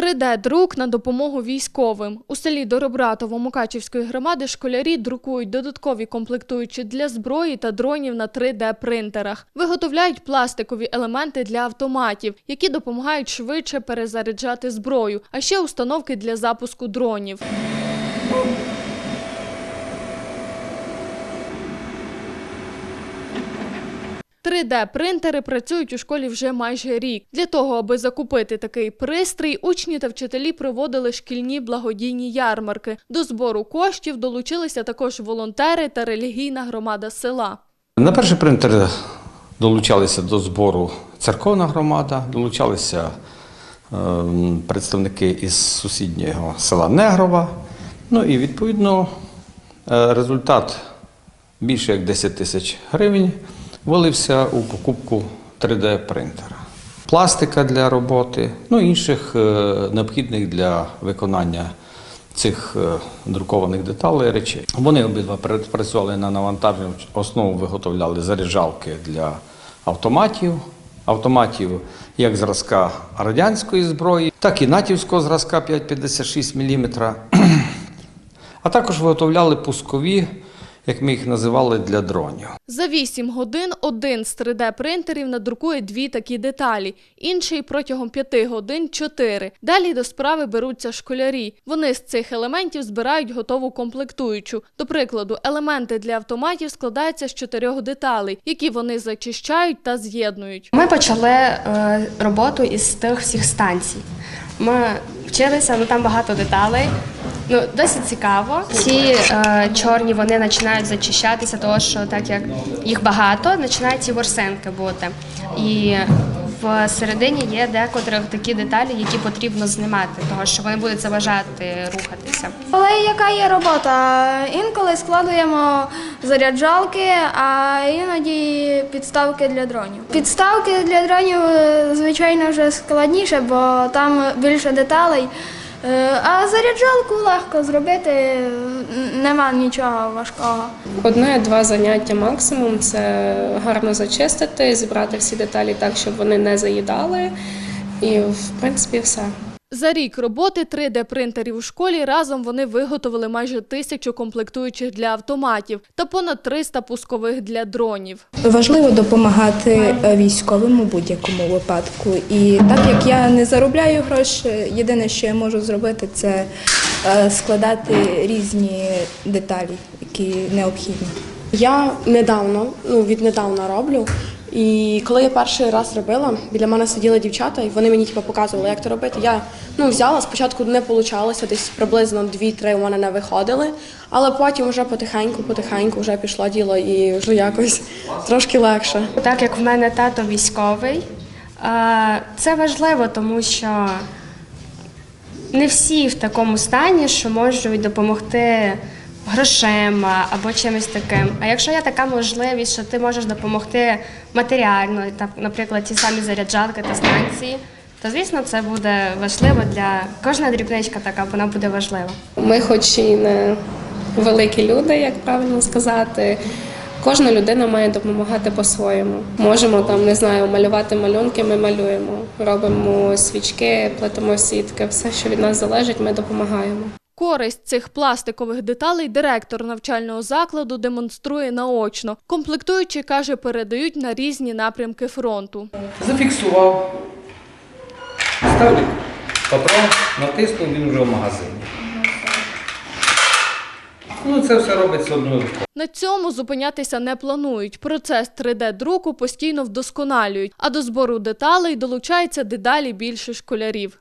3D-друк на допомогу військовим. У селі Доробратово Мукачівської громади школярі друкують додаткові комплектуючі для зброї та дронів на 3D-принтерах. Виготовляють пластикові елементи для автоматів, які допомагають швидше перезаряджати зброю, а ще установки для запуску дронів. – 3D-принтери працюють у школі вже майже рік. Для того, аби закупити такий пристрій, учні та вчителі проводили шкільні благодійні ярмарки. До збору коштів долучилися також волонтери та релігійна громада села. На перший принтер долучалися до збору церковна громада, долучалися ем, представники із сусіднього села Негрова. Ну і відповідно е, результат більше як 10 тисяч гривень вилився у покупку 3D-принтера. Пластика для роботи, ну і інших е, необхідних для виконання цих е, друкованих деталей речей. Вони обидва працювали на навантаженню, основу виготовляли заряджалки для автоматів, автоматів як зразка радянської зброї, так і натівського зразка 5,56 мм. А також виготовляли пускові, як ми їх називали, для дронів. За 8 годин один з 3D-принтерів надрукує дві такі деталі, інший протягом 5 годин – чотири. Далі до справи беруться школярі. Вони з цих елементів збирають готову комплектуючу. До прикладу, елементи для автоматів складаються з чотирьох деталей, які вони зачищають та з'єднують. Ми почали е, роботу із тих всіх станцій. Ми вчилися, ну там багато деталей. Ну, досить цікаво. Ці е, чорні вони починають зачищатися, тому що так як їх багато, починають ці ворсинки бути. І в середині є декотрих такі деталі, які потрібно знімати, тому що вони будуть заважати рухатися. Але яка є робота? Інколи складуємо заряджалки, а іноді підставки для дронів. Підставки для дронів, звичайно, вже складніше, бо там більше деталей. Е, А заряджалку легко зробити, нема нічого важкого. Одне-два заняття максимум це гарно зачистити, зібрати всі деталі так, щоб вони не заїдали. І в принципі все. За рік роботи 3D-принтерів у школі разом вони виготовили майже тисячу комплектуючих для автоматів та понад 300 пускових для дронів. Важливо допомагати е, військовим у будь-якому випадку. І так як я не заробляю гроші, єдине, що я можу зробити, це е, складати різні деталі, які необхідні. Я недавно, ну віднедавна роблю. І коли я перший раз робила, біля мене сиділи дівчата, і вони мені типу, показували, як це робити. Я ну, взяла, спочатку не вийшло, десь приблизно 2-3 у мене не виходили, але потім вже потихеньку, потихеньку вже пішло діло і вже якось трошки легше. Так як в мене тато військовий, е, це важливо, тому що не всі в такому стані, що можуть допомогти грошима або чимось таким. А якщо є така можливість, що ти можеш допомогти матеріально, так, наприклад, ті самі заряджалки та станції, то звісно це буде важливо для кожна дрібничка така, вона буде важлива. Ми, хоч і не великі люди, як правильно сказати. Кожна людина має допомагати по-своєму. Можемо там, не знаю, малювати малюнки, ми малюємо, робимо свічки, плетемо сітки, все, що від нас залежить, ми допомагаємо. Користь цих пластикових деталей директор навчального закладу демонструє наочно. Комплектуючі, каже, передають на різні напрямки фронту. Зафіксував, ставлю патрон, натиснув, він вже в магазині. Ну, це все робиться одною. На цьому зупинятися не планують. Процес 3D-друку постійно вдосконалюють, а до збору деталей долучається дедалі більше школярів.